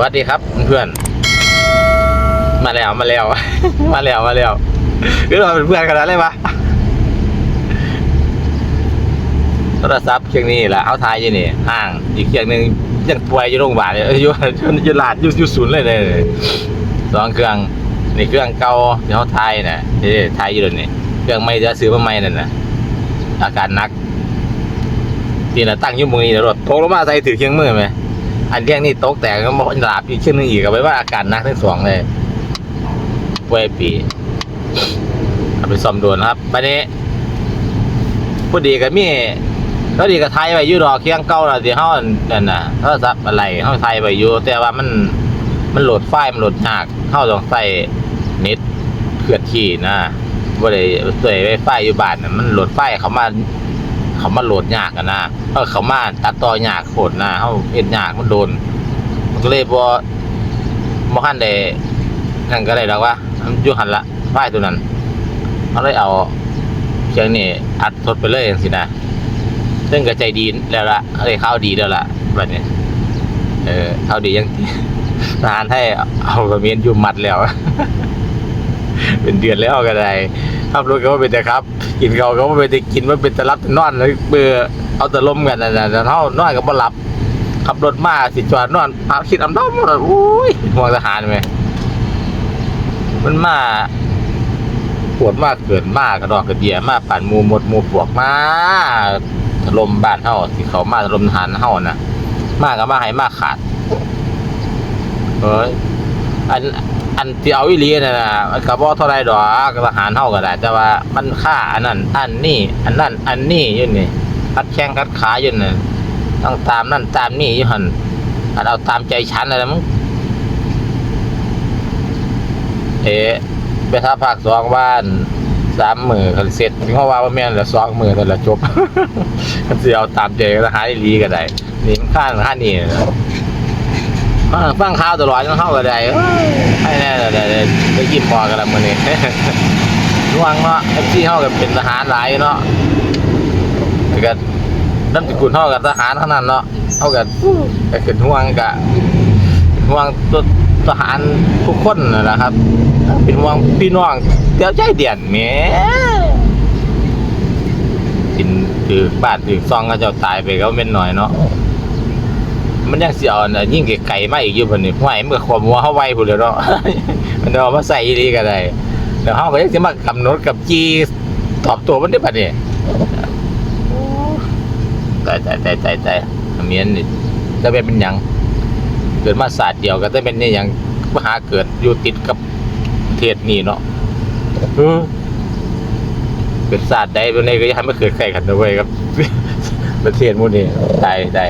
วัสดีครับเพื่อนๆมาแล้วมาแล้ว มาแล้วมาแล้วคือเราเป็นเพื่อนกันแล้วเลยวะโทรศัพท์เครื่องนี้แหละเอาทายยู่นี่ห่าง อีกเครื่องหนึ่งยังป่วยอยู่โรงพยาบาลเลยเอ้ยอยู่อยู่ลาดอยู่อยู่ศูนย์เลยเลยสองเครื่องนี่เครื่องเก่าที่เขาทายน่ะที่ทายอยู่เลยนี่เครื่องไม่จะซื้อมาใหม่นั่นน่ะอาการนักที่น่ะตั้งยู่มือนี่นะรถตกลงมาใส่ถือเครื่องมือไหม อันเรียกนี่ตกแต่ก็บอกหลาบอีกชื่อนึงอีกเอาไว้ว่าอาการนักทั้งสองเลยป่วยปีเอาไปซ่อมด่วนครับบัดนี้พูดดีกับมีก็ดีกับไทยไปยู่ดอกเคียงเก่าแล้วที่เฮานั่นน่ะโทรศัพท์อะไรเฮาไทยไปอยู่แต่ว่ามันมันโหลดไฟล์มันโหลดยากเฮาต้องใส่เน็ตเคลื่อนที่นะบ่ได้ใส่ไวไฟอยู่บ้านมันโหลดไฟล์เขามา เขามาโหลดยากอะนะเออเขามาตัดต่อยากโคตรนะเขาเห็นยากมันโดนมันก็เลยบ่บ่คันได้นั่นก็ได้ดอกว่าอยู่หันละไฟล์ตัวนั้นเขาเลยเอาเสียงนี่อัดสดไปเลยจังซี่นะซึ่งก็ใจดีแล้วล่ะเขาเลยเข้าดีแล้วล่ะบัดนี้เออเข้าดียังทหารไทยเอากระเมียนยู่มัดแล้ว เป็นเดือนแล้วก็ได้ ขับรถก็ว่าเป็นแต่ครับ กินเขาก็ว่าเป็นแต่กินว่าเป็นแต่รับนอนเลยเบื่อเอาแต่ลมกันนะนะเท่านอนก็บ่หลับขับรถมาสิจอดนอนอาคิดอำด้อมหมดอุ้ยห่วงทหารไหมมันมาปวดมากเกินมากกระดอกกระเดียมาปั่นมูหมดมูปวกมาถล่มบ้านเฮาที่เขามาถล่มทหารเฮานะมากก็มาให้มากขาดเอ้ยอัน อันที่เอาวิลีน่ะนะมันก็บ่เท่าไรดอกทหารเฮาก็ได้แต่ว่ามันค่าอันนั้นอันนี้ อันนั้น อันนี้อยู่นี่คัดแข้งคัดขาอยู่นี่ต้องตามนั่นตามนี่อยู่หั่นอันเอาตามใจฉันอะไรมึงเอ๊ะไปทับภาคสองบ้านสามมือกันเสร็จเพราะว่าว่าแม่นละสองมือแต่ละจบกันสิเอาตามใจทหารอีลีก็ได้นี่มันค่าค่านี่นะ ฟังฟังข่าวตลอดจนเข้าก็ได้ให้แน่เลยได้ได้ได้ยิ้มพอกันละมื้อนี้ร่วงเนาะ FC เฮาก็เป็นทหารหลายเนาะแต่ก็นำสกุลเฮากับทหารเท่านั้นเนาะเฮาก็ก็ขึ้นห่วงกะห่วงตัวทหารทุกคนนะครับ เป็นห่วงพี่น้องเตียวใจเดียนแหมกินถือบ้านถือซองก็จ้าตายไปก็เป็นหน่อยเนาะ มันยังเสิเอาน่ะยิ่งไกลๆมาอีกอยู่เพิ่นนี่ห้วยเมื่อความหัวเฮาไวพุ่นแหล้วเนาะ มันเอามาใส่อีหลีก็ได้แล้วเฮาก็ยังสิมากำหนดกับจีตอบตัวมันได้บัดนี้ตายตายตายตายตายเมียนนี่จะเป็นหยัง เกิดมาศาสตร์เดียวก็จะเป็นนี่หยังมหาเกิดอยู่ติดกับเทศนี้เนาะเออเกิดศาสตร์ใดบนนี้ก็ยังไม่เกิดใครกันนะเว้ยครับ ประเทศมู่นี้ตายต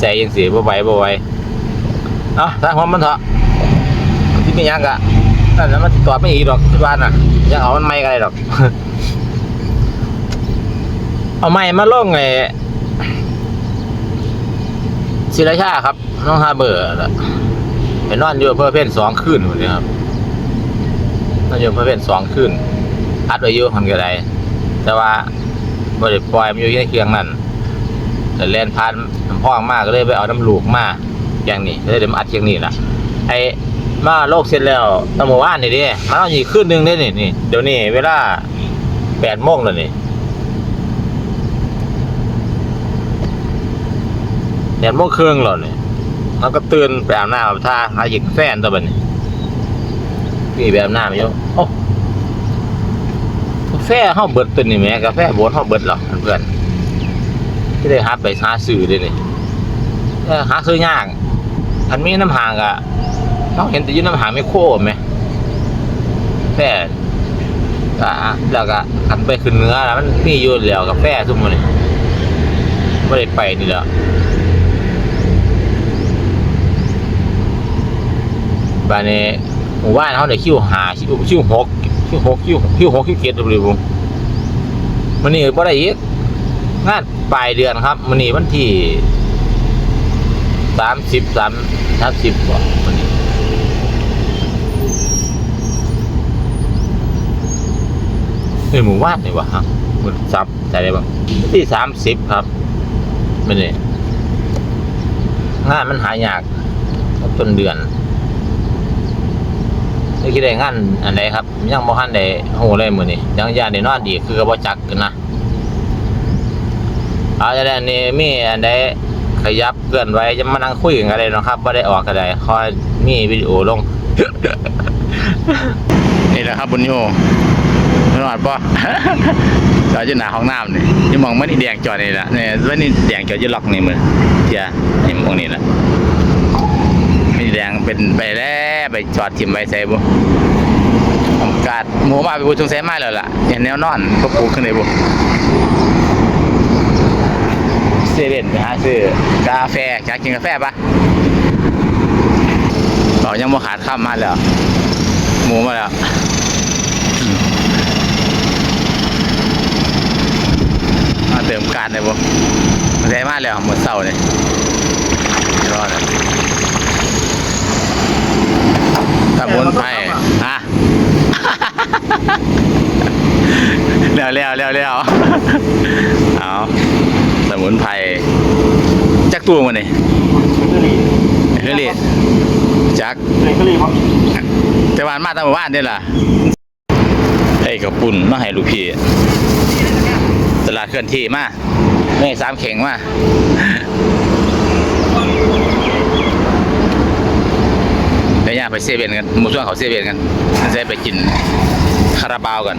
ายแสยังเสียบ่ไหวบ่ไหวเนาะถ้าผมมันเถอะที่มีหยังกะนั่นแล้วมันตอบไม่อีกดอกที่บ้านน่ะยังเอามันไม่กันเลยดอก เอาไม้มาล่องไอ้ศิราชาครับ น้องฮาเบอร์น่ะไปนอนอยู่เพื่อเพ่นสองคืนคนนี้ครับนอนอยู่เพื่อเพ่นสองคืนอัดไว้อยู่คนก็ได้แต่ว่าบ่ได้ปล่อยมันอยู่ในเครื่องนั่น แต่แลนพานน้ำพ่องมากก็เลยไปเอาน้ำลูกมาอย่างนี้ก็เลยเดี๋ยวมาอัดอย่างนี้ล่ะไอ้มาโลกเสร็จแล้วตั้งเมื่านนี่ดิมาเอาอีกคืนหนึ่งได้นี่นี่เดี๋ยวนี้เวลาแปดโมงแล้วนี่แปดโมงครึ่งแล้วนี่แล้วก็ตื่นไปอาบน้ำอาบท่าหาหยิกแฟนตัวบัดนี้พี่ไปอาบน้ำอยู่โอ้กาแฟห้าเบิดตัวนี่แม่กาแฟโบนห้าเบิดหรอเพื่อน ที่ได้หาไปหาซื้อเลยนี่เออหาซื้อยากอันมีน้ำหางอะเราเห็นแต่ยืนน้ำหางไม่โค้ไหมแฟก็แล้วก็ขันไปขึ้นเนื้อแล้วมันมีอยู่แล้วกาแฟทุกมื้อนี่ไม่ได้ไปนี่แหละบานนี้หมู่บ้านเขาได้คิวหาคิวคิวหกคิวหกคิวคิวหกคิวเจ็ดเลยผมมันนี่บ่ได้อีก งานปลายเดือนครับมันนี้วันที่สามสิบสามสามสิบกว่าวันนี้เอ้ยหมู่บ้านนี่วะฮะมันซับใจได้บ้างที่สามสิบครับมันนี่งานมันหายากต้นเดือนนี่คิดได้งานอันใดครับ ยังบ่ทันได้ฮู้เลยมื้อนี้ยังย่านได้นอนดีคือก็บ่จักกันนะ เอาจะได้อันนี้มีอันใดขยับเคลื่อนไหวจะมานั่งคุยกันก็ได้เนาะครับบ่ได้ออกก็ได้คอยมีวิดีโอลง นี่แหละครับบุญโยนอดปะจอดอยู่หน้าห้องน้ำนี่อยังมองมันนี่แดงจอดนี่แหละเนี่ยแล้วนี่แดงจอดอยู่ล็อกนี่มือเทียนี่มองนี่แหละนี่แดงเป็นไปแล้วไปจอดทิมไปใส่บุผมกาดหมูมาไปบูชงแซมมาแล้วล่ะเห็นแนวนอนก็ปลูกขึ้นเลยบุ เซเว่นไปหาซื้อกาแฟอยากกินกาแฟปะเรายังบ่ขาดข้ามมาแล้ว หมูมาแล้วมาเติมการเลยบ่ใส่มาแล้วหมดเศร้าเลยรอดเลยสมุนไพรฮะเร็วเร็วเร็วเร็วเอา สมุนไพรจักตัวมันนี่เฮ้ยลี่จักเลยก็รีบว่าแต่วานมาตั้งแต่ว่านนี่ล่ะไอ้กับปุ่นมาให้ลูกพี่ตลาดเคลื่อนที่มาไม่สามเข่งมาเดี๋ยวย่าไปเซเว่นกันหมูช่วงเขาเซเว่นกันจะได้ไปกินคาราบาวกัน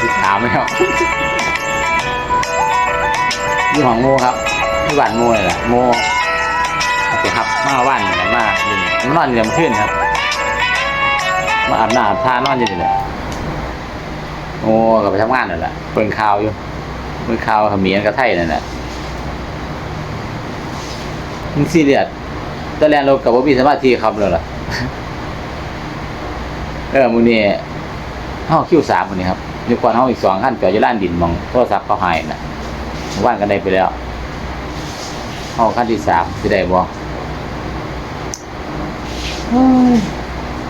ที่ถามไหมครับ นี่ของโมครับที่บ้านโมเลยแหละโมโอเคครับ มาว่านเนี่ยมาอยู่นี่มานอนอยู่เมื่อคืนครับ มาอาบน้ำอาบท่านอนอยู่นี่แหละโอ้กับไปทำงานนั่นแหละเปิดข่าวอยู่เปิดข่าวเขมิ้นกับไทยนั่นแหละมันซีเรียสตะแลนรถกับว่ามีสมาธิครับเลยล่ะเออมูนี่ห้าคิวสามคนนี้ครับอยู่ก่อนห้องอีกสองขั้นจอดอยู่ล้านดินมองโทรศัพท์เขาหายนะว่านกันได้ไปแล้วห้องขั้นที่สามสิได้บ่เฮ้ย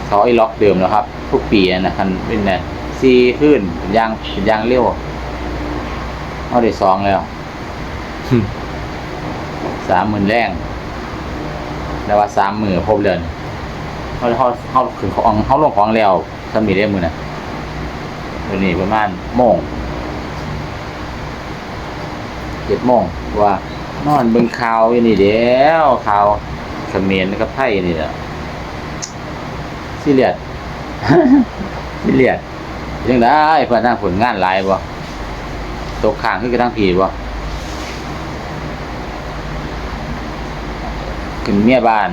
เขาไอ้ล็อกเดิมแล้วครับ ทุกปีนะคันเป็นเนี่ยซีขึ้นเป็นยางเป็นยางเร็วเอาได้สองแล้วสามหมื่นแรงแต่ว่าสามหมื่นครบเดือนเขาเขาเขาขึ้นของเขาลงของแล้วสมีได้มือน่ะเดี๋ยวนี้ประมาณโมงเจ็ดโมงว่านอนเบิ่งข่าวอยู่นี่เดียวข่าวเขมรกับไทยนี่แหละ ซีเรียสซีเรียสยังได้เพื่อนทางผลงานหลายบ่ตกข้างขึ้นกระทั่งผีบ่ขึ้นเมียบ้าน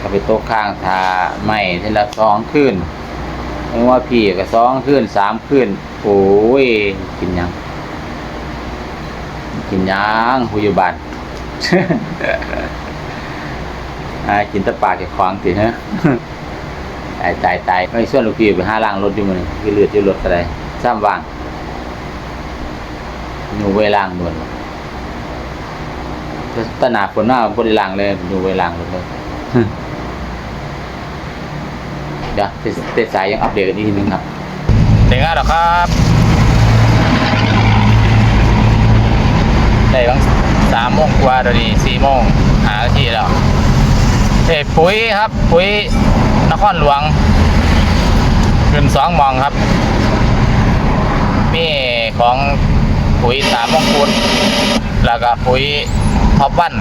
ก็ไปโต๊ะข้างทาไม่ทีละสองคืนไม่ว่าพี่ก็สองคืนสามคืนโอ้ยกินยังกินยังผู้อยู่บ้านอ่ากินตะปากแกควางสิฮะ ตายตายตายไม่ส่วนลูกพี่ไปห้าล่างรถอยู่มันคือเลือดอยู่รถอะไรซ้ำว่างหนูเวล่างด่วนตหนาฝนหน้าบริลังเลยดูเวลางเลยเดี๋ยวเตเตสายยังอัปเดตกันอีกทีนึงครับเด็กอะหรอครับได้บางสามโมงกว่าเดี๋ยวนี้สี่โมงหานาทีแล้วเทปุ๋ยครับ ปุ๋ย นครหลวง ขึ้นสองมองครับ มีของปุ๋ยสามมงกุฎแล้วก็ปุ๋ยท็อปวัน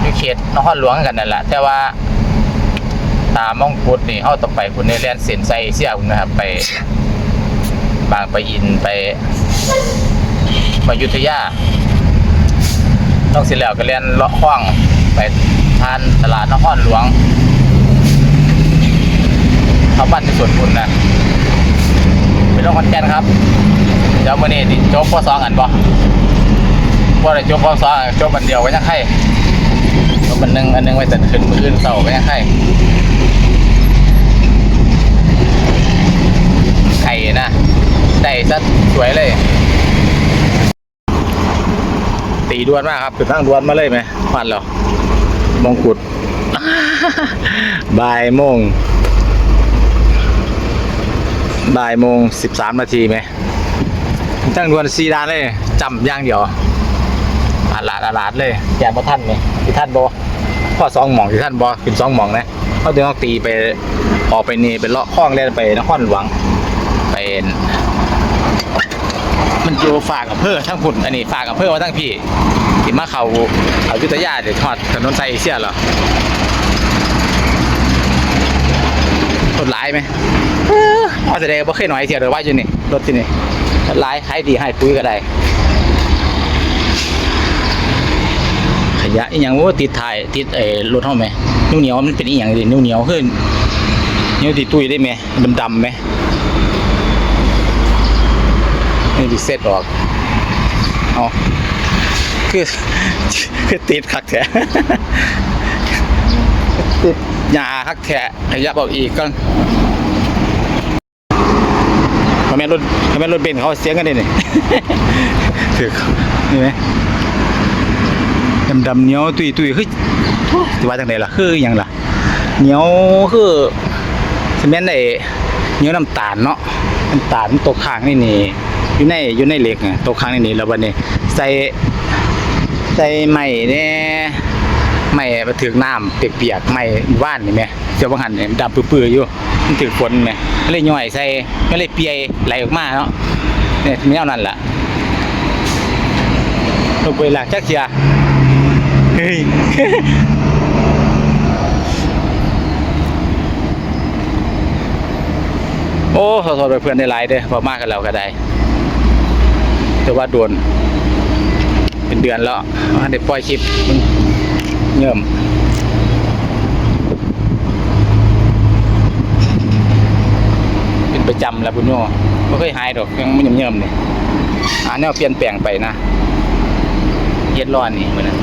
อยู่เขตนครหลวงกันนั่นแหละแต่ว่าตามมงกุฎนี่เขาต้อไปคุณในแลนเส้นไซเสียคุณนะครับ ไปบางไปะอินไปมายุทธยาต้องเสิแล้วก็เรียนเลาะห้องไปทานตลาดนครหลวง เขาบ้านที่สวนคุณนะไปลงคอนแกนครับ เดี๋ยวมื่อนี้ดิจบปสองอันบ่ว่าได้จบปสองจบอันเดียวก็ยังไข่จบอันหนึงอันหนึงไว้แต่ขึ้นมืออื่นเสาร์ก็ยังไข่ไข่นะได้ซะสวยเลย ตีดวนมากครับคือตั้งดวนมาเลยไหมฟันเหรอมงกุฎบ่ายโมง บ่ายโมงสิบสามนาทีไหมตั้งดวนซีดานเลยจำย่างเดียวอาลาดอาลาดเลยแกนบ่ท่านไหมที่ท่านบอพ่อสองหมองที่ท่านบอขึ้นสองหมองนะเขาเดินเขาตีไปออกไปนี่ไปเลาะคล้องเล่นไปนครหลวงไปมันอยู่ฝากกับเพื่อทั้งพุ่นอันนี้ฝากกับเพื่อว่าทั้งพี่ที่มาเขาเอายุทธยาเดี๋ยวทอดถนนไซเอเชียเหรอรถหลายไหม เออพอแสดงว่าเคยหน่อยเสียหรือว่าอยู่นี่รถที่นี่หลายขายดีให้ปุ๋ยก็ได้ขยะอีหยังว่าติดถ่ายติดเอ่อรถเท่าไหมนิ้วเหนียวมันเป็นอีหยังดินิ้วเหนียวขึ้นนิ้วติดตุ้ยได้ไหมมันดำไหมนี่ดิเซตออกเอาคือคือติดคักแท้ติดหยาคักแท้ขยับอกอีกก็ทำ ไมนรถทำไมนรถเบนซ์เขาเสียงกันได้นี่ถือนี่ไหมดำดำๆเหนียวตุยตุยคือจะว่าจังไดล่ะคืออหย่างล่ะเหนียวคือซีเมนต์ไอ้เหนียวน้ำตาลเนาะน้ำตาลมันตกค้างนี่นี่อยู่ในอยู่ในเหล็กอะตกค้างนี่นี่แล้ววันนี้ใส่ใส่ไม้เนี่ย ไม้มาถึงน้ำเปียกๆไม้ว่านนี่แหมเจ้าบังหันเนี่ยดำปื้อๆอยู่มันถึงฝนแหมก็เลยย่อยใส่ก็เลยเปียไหลออกมาเนาะเนี่ยแนวนั้นล่ะลงไปหลักจักเชียเฮ้ยโอ้ขอโทษไปเพื่อนในไลน์เด้อพอมากกันแล้วก็ได้แต่ว่าโดนเป็นเดือนแล้วเด็ปล่อยคลิปมัน เงื่อมเป็นประจำแล้วบุญโยไม่เคยหายดอกยังไม่เงื่อมๆนี่ยอ่าแนวเปลี่ยนแปลงไปนะเย็ดร้อนนี่มันนะ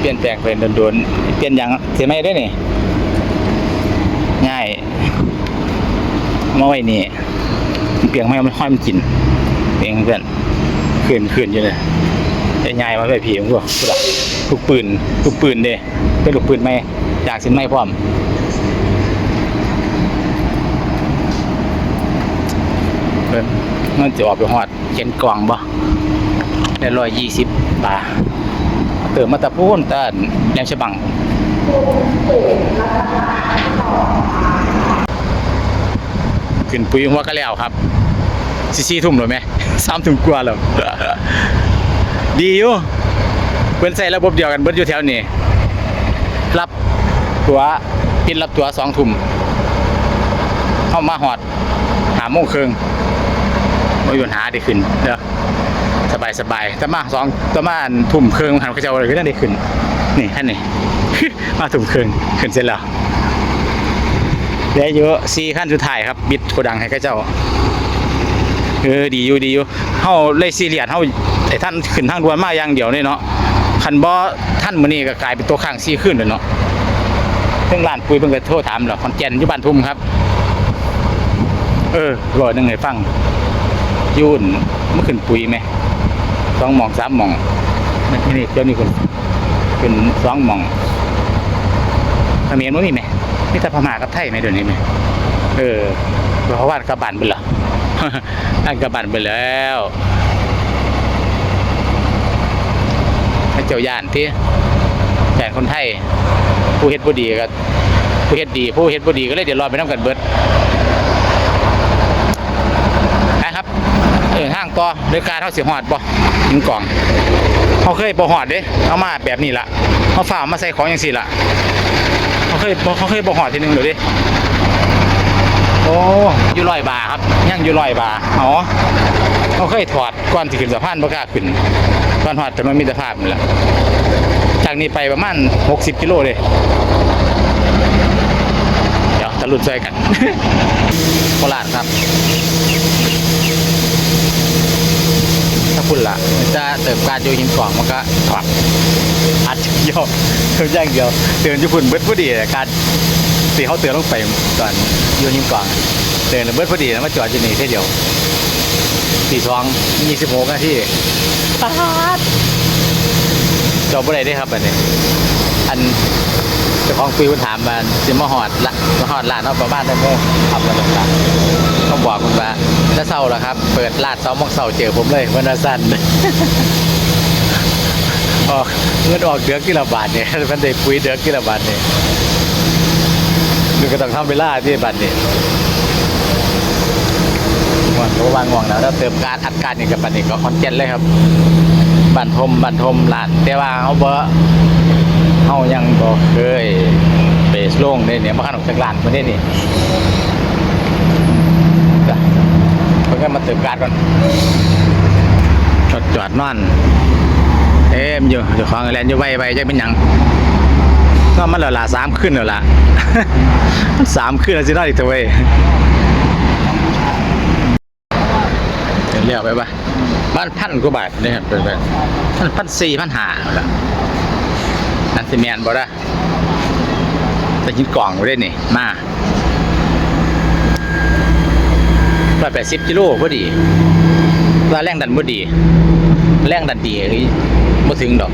เปลี่ยนแปลงไปโดนๆเปลี่ยนอย่างเสียไหมได้นี่ง่ายมาไว้นี่เปียงไม่เอาไม่ค่อยมันกินเองเพื่อนขืนขืนอยู่เลย ไอ้ง่ายมาไปผีของพวกพวกอะลูกปืนลูกปืนเด้เป็นลูกปืนไหมอยากสินไม่พร้อมเพิ่นมันจะออกไปหอดเขียนกล่องบ่ได้ร้อยยี่สิบบาทเติมมาตะพูนตะแหลมฉบังขึ้นปุยหัวก็แล้วครับซีซีทุ่มเลยไหมสามทุ่มกว่าแล้ว ดีอยู่เพิ่นใส่ระบบเดียวกันเบิดอยู่แถวนี้ รับตัวปิดรับตัวสองทุ่มเข้ามาหอด หาโมงครึ่งไม่มีปัญหาได้ขึ้นเด้อสบายสบายแต่มาสองแต่มาทุ่มครึ่งหันเขาจะเอาอะไรก็ได้ขึ้น นี่แค่นี้มาทุ่มครึ่งขึ้นเสร็จแล้วเหลือเยอะสี่ขั้นสุดท้ายครับ บิดโกดังให้กับเจ้าเออดีอยู่ดีอยู่เฮาเลยซีเรียสเฮา ไอ้ท่านขึ้นทางด่วนมาอย่างเดียวนี่เนาะคันบ่ท่านมื้อนี้ก็กลายเป็นตัวข้างซี่ขึ้นเลยเนาะเพิ่งร้านปุ๋ยเพิ่นก็โทรถามแล้วขอนแกนอยู่บ้านทุ่มครับ เออรอหนึงให้ฟังยุ่นเมื่อขึ้นปุ๋ยไหมสองหมองสามหมองมันนี่เดี๋ยวนี้คนขึ้นสองหมองเขมรบ่มีไหมมีแต่พม่ากับไทยไหมเดี๋ยวนี้ไหมเออเพราะว่ากระบานไปเหรอนั่นกระบานไปแล้ว เจ้าย่านที่แทนคนไทยผู้เฮ็ดบ่ดีก็ผู้เฮ็ดดี ผู้เฮ็ดบ่ดีก็เลยเดือดร้อไปนํกันเบิดนะครับเออห้างต่อโดยการเฮาสิฮอดบ่หินกล่องเฮาเคยบ่ฮอดเด้เอามาแบบนี้ละเฮาฝ่ามาใส่ของจังซี่ละเฮาเคยเขาเคยบ่ฮอดทีนึงเดี๋ยวดิโอ้ยู่ร้อยบาครับยังยู่ร้อยบาอ๋อ เขาเคยถอดก่อนสิขึ้นสะพานบ่กล้าขึ้นก่อนฮอดถนนมิตรภาพนี่แหละจากนี้ไปประมาณ 60 กิโลเลยเดี๋ยวตะลุดใจกันโคราชครับถ้าคุณล่ะจะเติมการโยหินกล่องมันก็ถอดอัดเดียวเติมอย่างเดียวเตือนญี่ปุ่นเบิดพอดีเลยการสีเขาเตือนลงไปตอนโยหินกล่องเตือนเบิดพอดีแล้วมาจอดอยู่นี่แค่เดียว สี่สองยี่สิบหกนาทีปาดจอดบ่ได้เด้ครับอันนี้ อันเจ้าของคุยคนถามมาสิมาหอดละมาหอดร้านเอาประมาณนั้นเลยขับมาตรงกลางเขาบอกผมว่าจะเศร้าแล้วครับ เปิดร้านสองโมงเศร้าเจอผมเลยวันนั้นสั้นออกเงินออกเดือนกี่ละบาทเนี่ยมันได้ปุ๋ยเดือนกี่ละบาทเนี่ยดูก็ต้องทำเวลาที่บัตรเนี่ย ง่วงก็วางง่วงแล้วแล้วเติมการอัดการนี่กับบัตรนี่ก็คอนเจนเลยครับบันทมบันทมร้านแต่ว่าเขาเบอเฮายังบ่เคยเบสลงได้เนี่ยมาขนมจากรานมาได้นี่จ้ะเพิ่งมาเติมการก่อนจอดจอดนอนเอ็มอยู่เจ้าของแลนด์อยู่ไวไวจะเป็นหยังก็มันและละสามขึ้นแล้วล่ะมันสามขึ้นแล้วสิได้อีกตัวเว้ย เดียวไปปะบ้านพันกว่าบาทนี่ครับเป็นไปพันพันสี่พันห้าเอาละนั่นสิแมนบ่ได้จะกินกล่องบ่ได้นี่มาร้อยแปดสิบกิโลพอดีว่าแรงดันพอดี แรงดันดีบ่ถึงดอก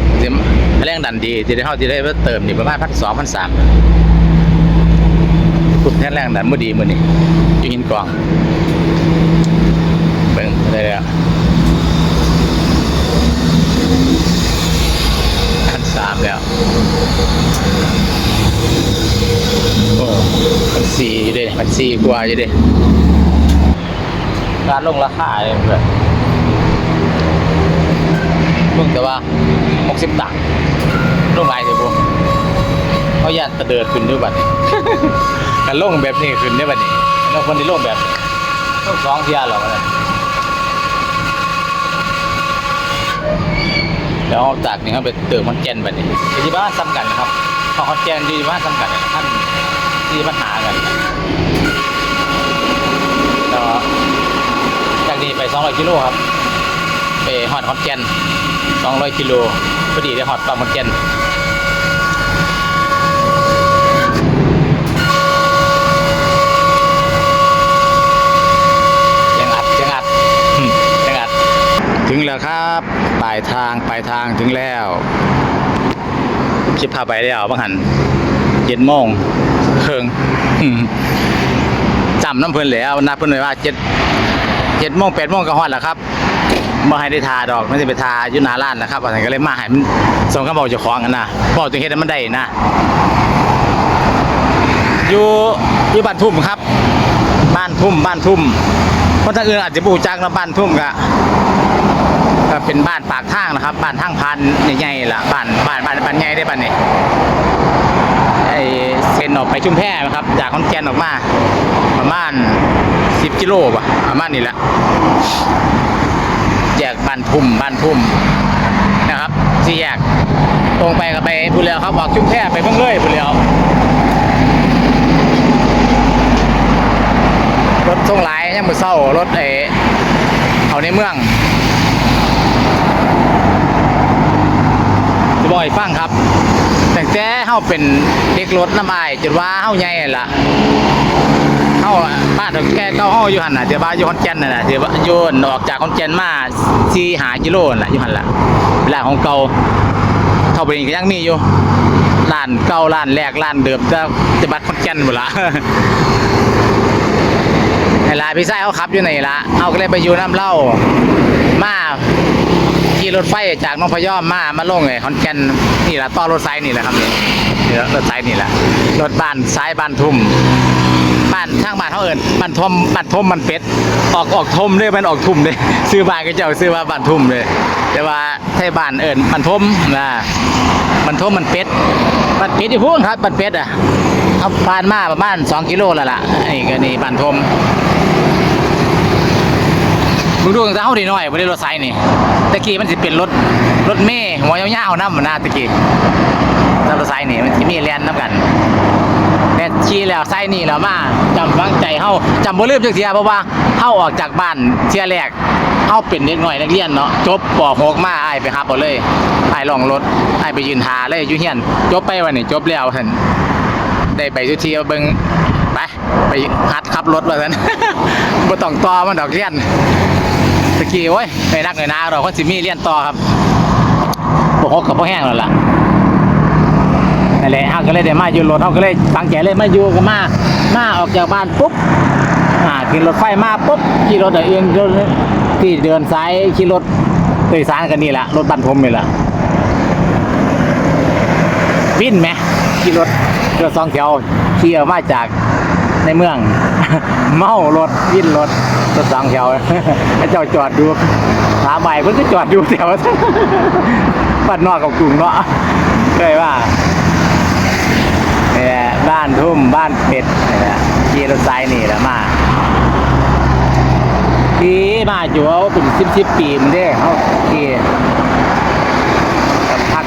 แรงดันดีจะได้เฮาสิได้เติมนี่ประมาณ1,200 1,300คุณแค่แรงดันบ่ดีมือนี้อยู่หินกอง เบิ่งได้แล้วพันสามแล้ว โอ้พันสี่อยู่เด้พันสี่กว่าอยู่เด้การลงราคาเลยเพื่อนเพิ่งแต่ว่า60ตังค์ลงหลายเถอะพวกเขาญาติตะเดิดขึ้นด้วยบัดนี้กันลงแบบนี้ขึ้นด้วยบัดนี้แล้วคนที่ลงแบบนี้ต้องสองเที่ยหรอกนะ แล้วเอาจากนี้เขาไปเติมคอนเจนไปนี่ที่บ้านซ้ำกันนะครับพอคอนเจนที่บ้านซ้ำกันท่านที่ปัญหากันแล้วจากนี้ไป 200กิโลครับไปหอดฮอตแกน200กิโลพอดีได้หอดปั๊มฮอตแกนยังอัดยังอัดหึยังอัด ถึงแล้วครับปลายทางปลายทางถึงแล้วคลิปพาไปแล้วบางหันเจ็ดโมงเคิงจำน้ำเพิ่นแล้วนับเพิ่นไว้ว่าเจ็ดเจ็ดโมงแปดโมงก็ฮอดแล้วครับบ่ให้ได้ทาดอกไม่ได้ไปทาอยู่หน้าร้านนะครับอันนั้นก็เลยมาให้มันส่งคำบอกเจ้าของกันนะบอกถึงเฮ็ดให้มันได้นะอยู่อยู่บ้านทุ่มครับ บ้านทุ่มบ้านทุ่มคนทางอื่นอาจจะบูจักนะบ้านทุ่มก็ เป็นบ้านปากทางนะครับบ้านทางพันใหญ่ๆล่ะบ้านบ้านบ้านบ้านใหญ่ได้บ้านนี้ไอ้เส้นออกไปชุมแพนะครับ จากขอนแก่นออกมา ประมาณ10กิโลป่ะประมาณนี้แหละแยกบ้านทุ่มบ้านทุ่มนะครับสี่แยกตรงไปก็ไปพูดแล้วครับออกชุมแพไปเพิ่งเลยพูดแล้วรถส่งหลายยังมือเศร้ารถเอเขาในเมืองจะ บ่อกให้ฟังครับแต่แต่เฮาเป็นเด็กรถน้ำอายจนว่าเฮาใหญ่ล่ะเฮาบ้านแก่เก่าเฮาอยู่หั่นน่ะเดี๋ยวบ้านอยู่ขอนแก่นน่ะนะเดี๋ยวว่าโยนออกจากขอนแก่นมา4 5กิโลน่ะอยู่หั่นล่ะเวลาของเก่าเท่าไปนี่ก็ยังมีอยู่ร้านเก่าร้านแรกร้านเดิมจะจะบัดขอนแก่นหมดละไอ้ลาพี่ชายเขาขับอยู่ไหนละเอาก็เลยไปอยู่น้ำเล่ามา ขี่รถไฟจากนองพยอมมามาลงไอ้ขอนแก่นนี่แหละต่อรถไซนี่แหละครับนี่นี่รถไซนี่แหละรถบ้านซ้ายบ้านทุ่มบ้านข้างบ้านเขาเอิญบ้านทมบ้านทมมันเป็ดออกออกทมเลยมันออกทุ่มเลยซื้อบ้านก็เจ้าซื้อว่าบ้านทุ่มเลย แต่ว่าไทยบ้านเอิญบ้านทมนะบ้านทมมันเป็ดบ้านเป็ดที่พูดครับบ้านเป็ดอะเอาผ่านมาประมาณ2กิโลแล้วล่ะนี่ก็นี่บ้านทม มึงดูตั้งแต่เฮาได้น้อยบ่ได้รถไซนี่ตะกี้มันสิเป็นรถรถเมล์หัวยาวๆนำหน้าตะกี้แต่รถไซนี่มันสิมีแล่นนํกันแม่นขี่แล้วไซนี่แล้วมาจำฝังใจเฮาจำบ่ลืมจักเทียเพราะว่าเฮาออกจากบ้านเทียแรกเฮาเป็นเด็กน้อยนักเรียนเนาะจบป .6 มาอ้ายไปหับเอาเลยอ้ายลองรถอ้ายไปยืนหาเลยอยู่เฮียนจบไปวันนี้จบแล้วหั่นได้ไปสุทีเบิ่งไปไปหัดขับรถว่าซั่นบ่ต้องต่อมันดอกเรียน ตะกี้โอ้ยในนักในนาเราก็สิมีเรียนต่อครับพวกเขากับพวกแห้งแล้วล่ะนั่นแหละเขาก็เลยได้มาอยู่รถเขาก็เลยตั้งใจเลยมาอยู่กันมามาออกจากบ้านปุ๊บอ่าขึ้นรถไฟมาปุ๊บขี่รถเดินเองที่เดินซ้ายขี่รถโดยสารกันนี่แหละรถบันทมนี่แหละวินไหมขี่รถรือสองแถวขี่ออกมาจาก ในเมือง เมารถวินรถรถสองแถวไอ้เจ้าจอดดูหาใหม่เพิ่นก็จอดดูแถวบ้านอกกับกรุงเนาะเคยว่าเนี่ยบ้านทุ่มบ้านเป็ดเนี่ยขี่รถไซนี่แหละมาขี่มาอยู่เอาเป็นสิบสิบปีมันเด้เขาขี่พัก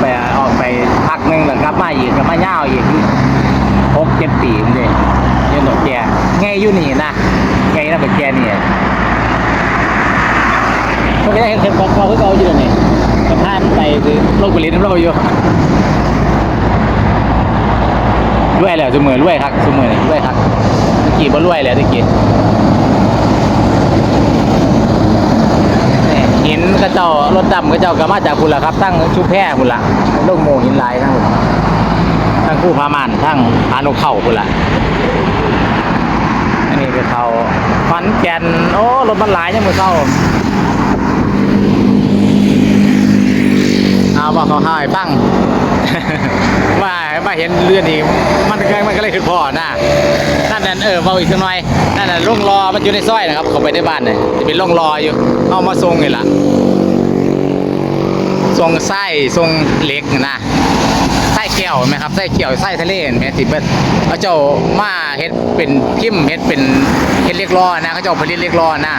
ไปออกไปพักหนึ่งแล้วกลับมาอีกกลับมาเย่าอีก หกเจ็ดปีมันเด้ยังหนกแกไงอยู่นี่นะไงนะเป็นแกนี่มันก็ได้เห็นของเขาคือเขาอยู่นี่สะพานไปคือโลกบริณเราอยู่รวยแล้วสมือรวยครับสมือนี่รวยครับตะกี้บ่รวยแล้วตะกี้หินกระเจ้ารถดำกระเจ้าก็มาจากพุ่นละครับทั้งชุบแพร่พุ่นละลูกโมหินลายทั้งพุ่น ทั้งคู่พามานทั้งพานกเข้าพุ่นละอันนี้คือเขาฟันแกนโอ้รถมันหลายยังมือเข้าเอาบอกเขาหายตั้งว่ามาเห็นเรือนอีกมันก็มันก็เลยคือพ่อหน้านั่นนั่นเออเบาอีกสักหน่อยนั่นน่ะลงรอมันอยู่ในซอยนะครับเขาไปในบ้านเนี่ยจะเป็นลงรออยู่เอามาทรงนี่ล่ะทรงไส้ทรงเหล็กนะ ไส้แก้วไหมครับไส้แก้วไส้ทะเลเห็นไหมติเบิ้ลเขาเจ้ามาเฮ็ดเป็นพิมพ์เฮ็ดเป็นเฮ็ดเล็กล้อนะเขาเจ้าผลิตเล็กล้อนะ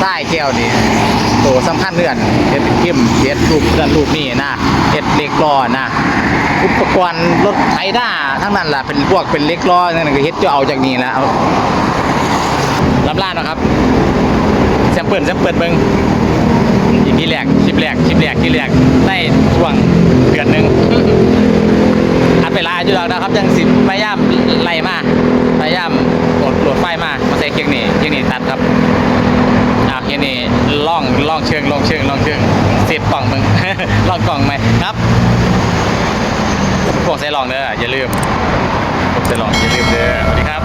ใต้แก้วนี่โตสำคัญเนื่อนเฮ็ดเป็นพิมพ์เฮ็ดรูปนั่นรูปนี่นะเฮ็ดเล็กล้อนะอุปกรณ์รถไถนาทั้งนั้นล่ะเป็นพวกเป็นเล็กล้อนั่นก็เฮ็ดจะเอาจากนี่นะลำล่านะครับแซมเปิลแซมเปิลเบิง อีพีแรกคลิปแรกคลิปแรกคลิปแรกได้ช่วงเดือนหนึงอัดไปหลายอยู่แล้วนะครับยังสิพยายามไล่มาพยายามกดโหลดไฟล์มามาใส่เกียงนี่เกียงนี่ตัดครับอ่าเกียงนี่ล่องล่องเชิงล่องเชิงล่องเชิงเสียบกล่องมึงล่องกล่องไหมครับพวกใส่ลองเด้ออย่าลืมพวกใส่ลองอย่าลืมเด้อสวัสดีครับ